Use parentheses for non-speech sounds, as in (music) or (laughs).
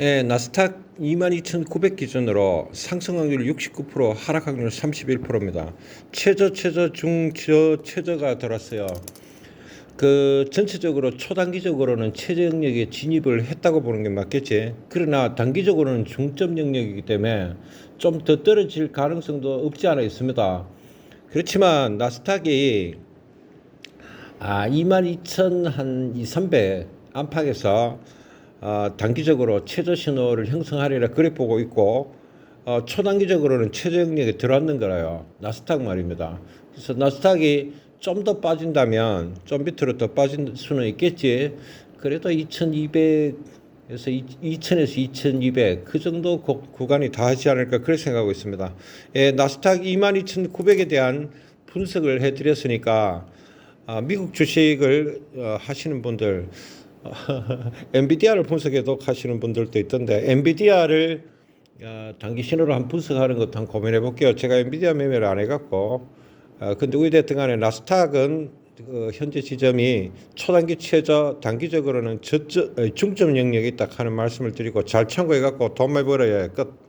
예, 나스닥 22,900 기준으로 상승 확률 69%, 하락 확률 31%입니다. 최저, 최저, 중, 저, 최저가 들었어요. 그 전체적으로 초단기적으로는 최저 영역에 진입을 했다고 보는 게 맞겠지. 그러나 단기적으로는 중점 영역이기 때문에 좀 더 떨어질 가능성도 없지 않아 있습니다. 그렇지만 나스닥이 아, 22,000한 2,300 안팎에서 어, 단기적으로 최저 신호를 형성하리라 그래 보고 있고 어, 초단기적으로는 최저 영역에 들어왔는 거라요. 나스닥 말입니다. 그래서 나스닥이 좀 더 빠진다면 좀 밑으로 더 빠질 수는 있겠지. 그래도 2,200에서 2,000에서 2,200 그 정도 구, 구간이 다 하지 않을까 그렇게 생각하고 있습니다. 예, 나스닥 22,900에 대한 분석을 해드렸으니까 아, 미국 주식을 어, 하시는 분들 (laughs) 엔비디아를 분석해도 하시는 분들도 있던데 엔비디아를 어, 단기 신호로 한 분석하는 것도 한번 고민해 볼게요. 제가 엔비디아 매매를 안 해갖고 어, 근데 어찌됐든 간에 나스닥은 그 현재 지점이 초단기 최저 단기적으로는 저점, 어, 중점 영역이 있다 하는 말씀을 드리고 잘 참고해 갖고 돈 많이 벌어야 끝.